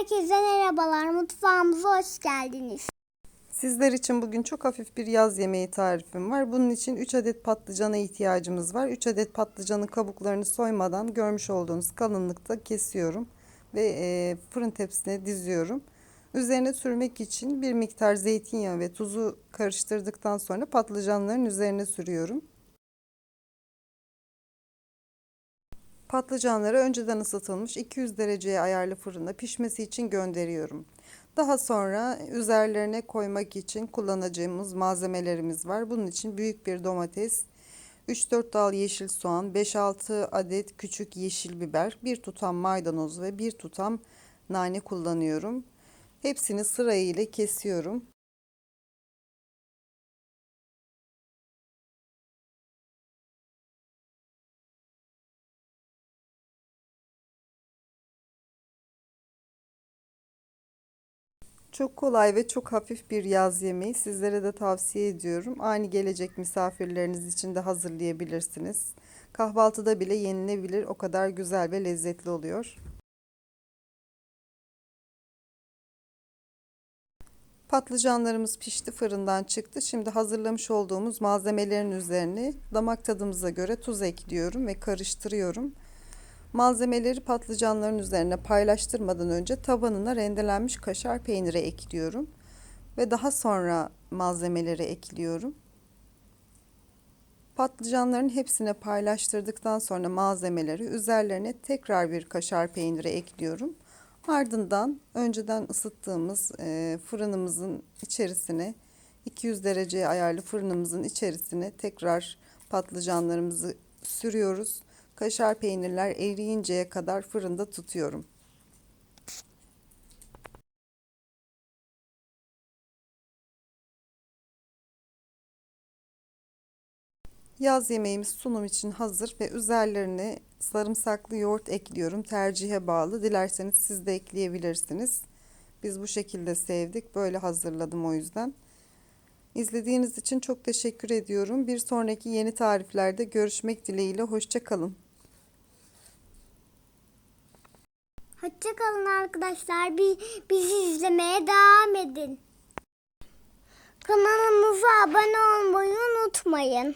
Herkese merhabalar. Mutfağımıza hoş geldiniz. Sizler için bugün çok hafif bir yaz yemeği tarifim var. Bunun için 3 adet patlıcana ihtiyacımız var. 3 adet patlıcanın kabuklarını soymadan görmüş olduğunuz kalınlıkta kesiyorum ve e, fırın tepsisine diziyorum. Üzerine sürmek için bir miktar zeytinyağı ve tuzu karıştırdıktan sonra patlıcanların üzerine sürüyorum. Patlıcanları önceden ısıtılmış 200 dereceye ayarlı fırında pişmesi için gönderiyorum. Daha sonra üzerlerine koymak için kullanacağımız malzemelerimiz var. Bunun için büyük bir domates, 3-4 dal yeşil soğan, 5-6 adet küçük yeşil biber, bir tutam maydanoz ve bir tutam nane kullanıyorum. Hepsini sırayla kesiyorum. Çok kolay ve çok hafif bir yaz yemeği. Sizlere de tavsiye ediyorum. Ani gelecek misafirleriniz için de hazırlayabilirsiniz. Kahvaltıda bile yenilebilir. O kadar güzel ve lezzetli oluyor. Patlıcanlarımız pişti, fırından çıktı. Şimdi hazırlamış olduğumuz malzemelerin üzerine damak tadımıza göre tuz ekliyorum ve karıştırıyorum. Malzemeleri patlıcanların üzerine paylaştırmadan önce tabanına rendelenmiş kaşar peyniri ekliyorum. Ve daha sonra malzemeleri ekliyorum. Patlıcanların hepsine paylaştırdıktan sonra malzemeleri üzerlerine tekrar bir kaşar peyniri ekliyorum. Ardından önceden ısıttığımız e, fırınımızın içerisine 200 dereceye ayarlı fırınımızın içerisine tekrar patlıcanlarımızı sürüyoruz. Kaşar peynirler eriyinceye kadar fırında tutuyorum. Yaz yemeğimiz sunum için hazır ve üzerlerine sarımsaklı yoğurt ekliyorum. Tercihe bağlı. Dilerseniz siz de ekleyebilirsiniz. Biz bu şekilde sevdik. Böyle hazırladım o yüzden. İzlediğiniz için çok teşekkür ediyorum. Bir sonraki yeni tariflerde görüşmek dileğiyle. Hoşçakalın. Hoşçakalın arkadaşlar. Bi- Bizi izlemeye devam edin. Kanalımıza abone olmayı unutmayın.